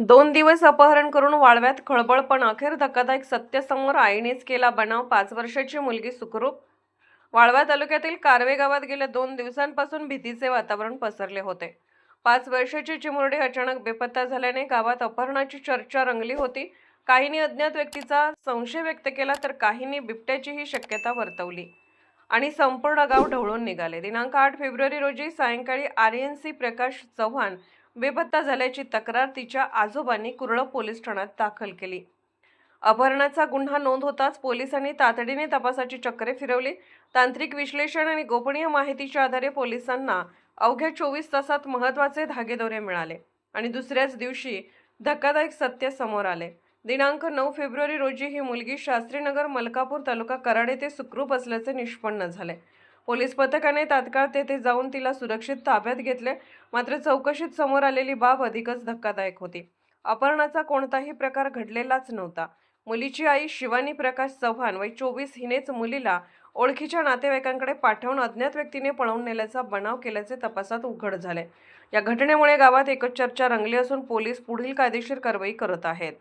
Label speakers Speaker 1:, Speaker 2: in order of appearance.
Speaker 1: दोन दिवस अपहरण करून वाळव्यात खळबळ पण अखेर धक्कादायक सत्य समोर आईनेच केला बनाव. पाच वर्षाची मुलगी सुखरूप. वाळवा तालुक्यातील कारवे गावात गेल्या दोन दिवसांपासून भीतीचे वातावरण पसरले होते. पाच वर्षाची चिमुरडी अचानक बेपत्ता झाल्याने गावात अपहरणाची चर्चा रंगली होती. काहींनी अज्ञात व्यक्तीचा संशय व्यक्त केला तर काहींनी बिबट्याचीही शक्यता वर्तवली. आणि संपूर्ण गाव ढवळून निघाले. दिनांक आठ फेब्रुवारी रोजी सायंकाळी आर्यनसी प्रकाश चव्हाण बेपत्ता झाल्याची तक्रार तिच्या आजोबांनी कुरळ पोलीस ठाण्यात दाखल केली. अपहरणाचा गुन्हा नोंद होताच पोलिसांनी तातडीने तपासाची चक्रे फिरवली. तांत्रिक विश्लेषण आणि गोपनीय माहितीच्या आधारे पोलिसांना अवघ्या चोवीस तासात महत्त्वाचे धागेदोरे मिळाले आणि दुसऱ्याच दिवशी धक्कादायक सत्य समोर आले. दिनांक नऊ फेब्रुवारी रोजी ही मुलगी शास्त्रीनगर मलकापूर तालुका कराड येथे सुखरूप असल्याचे निष्पन्न झाले. पोलीस पथकाने तात्काळ तेथे जाऊन तिला सुरक्षित ताब्यात घेतले. मात्र चौकशीत समोर आलेली बाब अधिकच धक्कादायक होती. अपहरणाचा कोणताही प्रकार घडलेलाच नव्हता. मुलीची आई शिवानी प्रकाश चव्हाण वय चोवीस हिनेच मुलीला ओळखीच्या नातेवाईकांकडे पाठवून अज्ञात व्यक्तीने पळवून नेल्याचा बनाव केल्याचे तपासात उघड झाले. या घटनेमुळे गावात एकच चर्चा रंगली असून पोलीस पुढील कायदेशीर कारवाई करत आहेत.